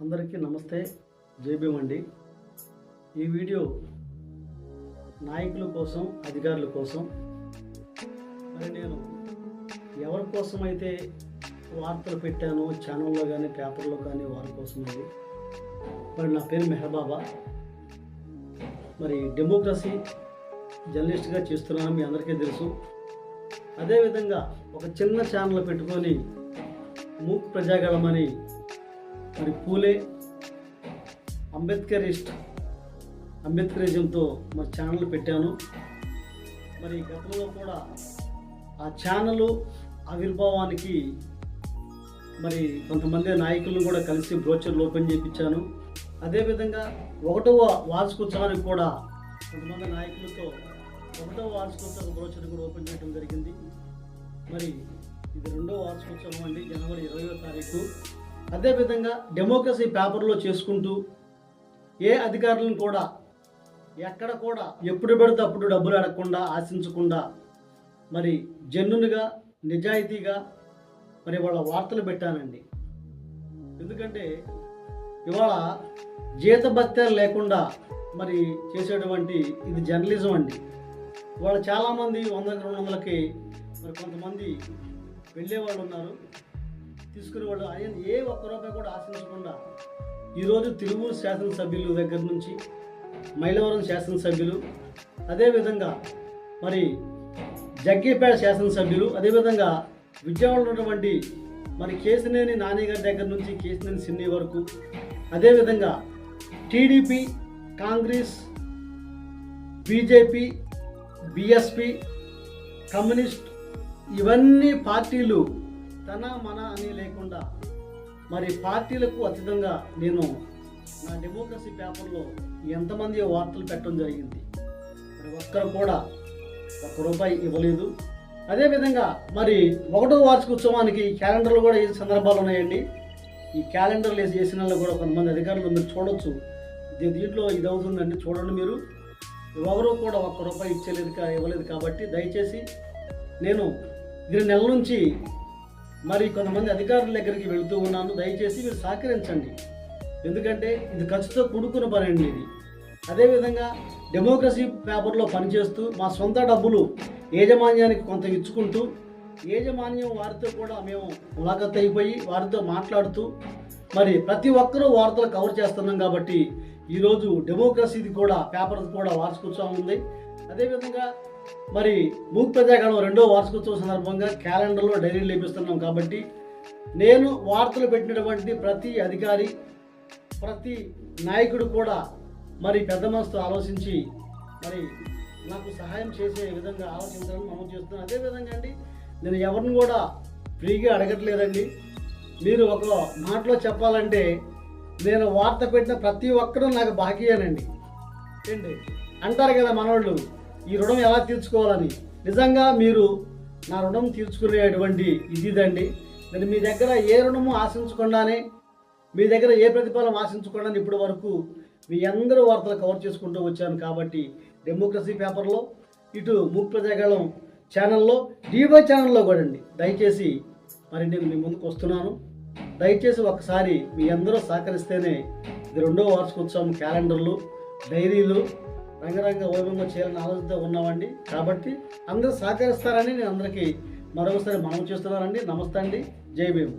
అందరికీ నమస్తే. జేబీఎం అండి. ఈ వీడియో నాయకుల కోసం అధికారుల కోసం. మరి నేను ఎవరి కోసం అయితే వార్తలు పెట్టానో ఛానల్లో కానీ పేపర్లో కానీ వారి కోసం అండి మరి నా పేరు మెహబాబా. మరి డెమోక్రసీ జర్నలిస్ట్గా చేస్తున్నాను మీ అందరికీ తెలుసు. అదేవిధంగా ఒక చిన్న ఛానల్ పెట్టుకొని మూక్ ప్రజాగళమని మరి పూలే అంబేద్కరిస్ట్ అంబేద్కరిజంతో మరి ఛానల్ పెట్టాను. మరి గతంలో కూడా ఆ ఛానల్ ఆవిర్భావానికి మరి కొంతమంది నాయకులను కూడా కలిసి బ్రోచర్లు ఓపెన్ చేయించాను అదేవిధంగా ఒకటవ వార్షికోత్సవానికి కూడా కొంతమంది నాయకులతో ఒకటవ వార్షికోత్సవ బ్రోచర్ కూడా ఓపెన్ చేయడం జరిగింది. మరి ఇది రెండో వార్షికోత్సవం అండి జనవరి ఇరవయో తారీఖు. అదేవిధంగా డెమోక్రసీ పేపర్లో చేసుకుంటూ ఏ అధికారులను కూడా ఎక్కడ కూడా ఎప్పుడు పెడితే అప్పుడు డబ్బులు అడగకుండా ఆశించకుండా మరి జన్నునిగా నిజాయితీగా మరి వాళ్ళ వార్తలు పెట్టానండి ఎందుకంటే ఇవాళ జీతభత్యాలు లేకుండా మరి చేసేటువంటి ఇది జర్నలిజం అండి. ఇవాళ చాలామంది వంద రెండు వందలకి మరి కొంతమంది వెళ్ళే వాళ్ళు ఉన్నారు. తీసుకునే వాళ్ళు ఆయన ఏ ఒక్క రూపాయి కూడా ఆశించకుండా ఈరోజు తిరువూరు శాసనసభ్యులు దగ్గర నుంచి మైలవరం శాసనసభ్యులు అదేవిధంగా మరి జగ్గేపేట శాసనసభ్యులు అదేవిధంగా విజయవాడలో ఉన్నటువంటి మరి కేసినేని నాని గారి దగ్గర నుంచి కేసినేని సిన్ని వరకు అదేవిధంగా TDP Congress BJP BSP communist ఇవన్నీ పార్టీలు తన మన అని లేకుండా మరి పార్టీలకు అతీతంగా నేను నా డెమోక్రసీ పేపర్లో ఎంతమంది వార్తలు పెట్టడం జరిగింది. మరి ఒక్కరు కూడా ఒక్క రూపాయి ఇవ్వలేదు. అదేవిధంగా మరి ఒకటో వార్షిక ఉత్సవానికి క్యాలెండర్లు కూడా ఈ సందర్భాలు ఉన్నాయండి. ఈ క్యాలెండర్లు వేసి చేసిన కూడా కొంతమంది అధికారులు మీరు చూడొచ్చు. దీంట్లో ఇది అవుతుందండి చూడండి మీరు. ఎవరు కూడా ఒక్క రూపాయి ఇచ్చలేదు కా- ఇవ్వలేదు కాబట్టి దయచేసి నేను ఇది నెల నుంచి మరి కొంతమంది అధికారుల దగ్గరికి వెళుతూ ఉన్నాను. దయచేసి మీరు సహకరించండి. ఎందుకంటే ఇది ఖర్చుతో కూడుకున్న పని అండి ఇది. అదేవిధంగా డెమోక్రసీ పేపర్లో పనిచేస్తూ మా సొంత డబ్బులు యాజమాన్యానికి కొంత ఇచ్చుకుంటూ యాజమాన్యం వారితో కూడా మేము ములాఖత్ అయిపోయి వారితో మాట్లాడుతూ మరి ప్రతి ఒక్కరూ వార్తలు కవర్ చేస్తున్నాం కాబట్టి ఈరోజు డెమోక్రసీది కూడా పేపర్ కూడా వార్షికోత్సవం ఉంది. అదేవిధంగా మరి మూక్ ప్రజాగణం రెండో వార్షికోత్సవం సందర్భంగా క్యాలెండర్లో డైరీలు లేపిస్తున్నాం కాబట్టి నేను వార్తలు పెట్టినటువంటి ప్రతి అధికారి ప్రతి నాయకుడు కూడా మరి పెద్ద మనసుతో ఆలోచించి మరి నాకు సహాయం చేసే విధంగా ఆలోచించాలని నమోదు చేస్తున్నాను అదేవిధంగా అండి నేను ఎవరిని కూడా ఫ్రీగా అడగట్లేదండి. మీరు ఒక మాటలో చెప్పాలంటే నేను వార్త పెట్టిన ప్రతి ఒక్కరూ నాకు బాకీయేనండి. ఏంటి? అంటారు కదా మనోళ్ళు ఈ రుణం ఎలా తీర్చుకోవాలని. నిజంగా మీరు నా రుణం తీర్చుకునేటువంటి ఇదిదండి. నేను మీ దగ్గర ఏ రుణము ఆశించకుండానే మీ దగ్గర ఏ ప్రతిఫలం ఆశించకుండా ఇప్పటి వరకు మీ అందరూ వార్తలు కవర్ చేసుకుంటూ వచ్చాను కాబట్టి డెమోక్రసీ పేపర్లో ఇటు మూక్ ప్రజాగళం ఛానల్లో డివై ఛానల్లో కూడా అండి దయచేసి మరి నేను మీ ముందుకు వస్తున్నాను. దయచేసి ఒకసారి మీ అందరూ సహకరిస్తేనే ఇది రెండో వార్షికోత్సవం క్యాలెండర్లు డైరీలు రంగరంగ వైభవంగా చేయాలని ఆలోచనతో ఉన్నామండి. కాబట్టి అందరూ సహకరిస్తారని నేను అందరికీ మరొకసారి మనం చేస్తున్నానండి. నమస్తే అండి. జై భీమ్.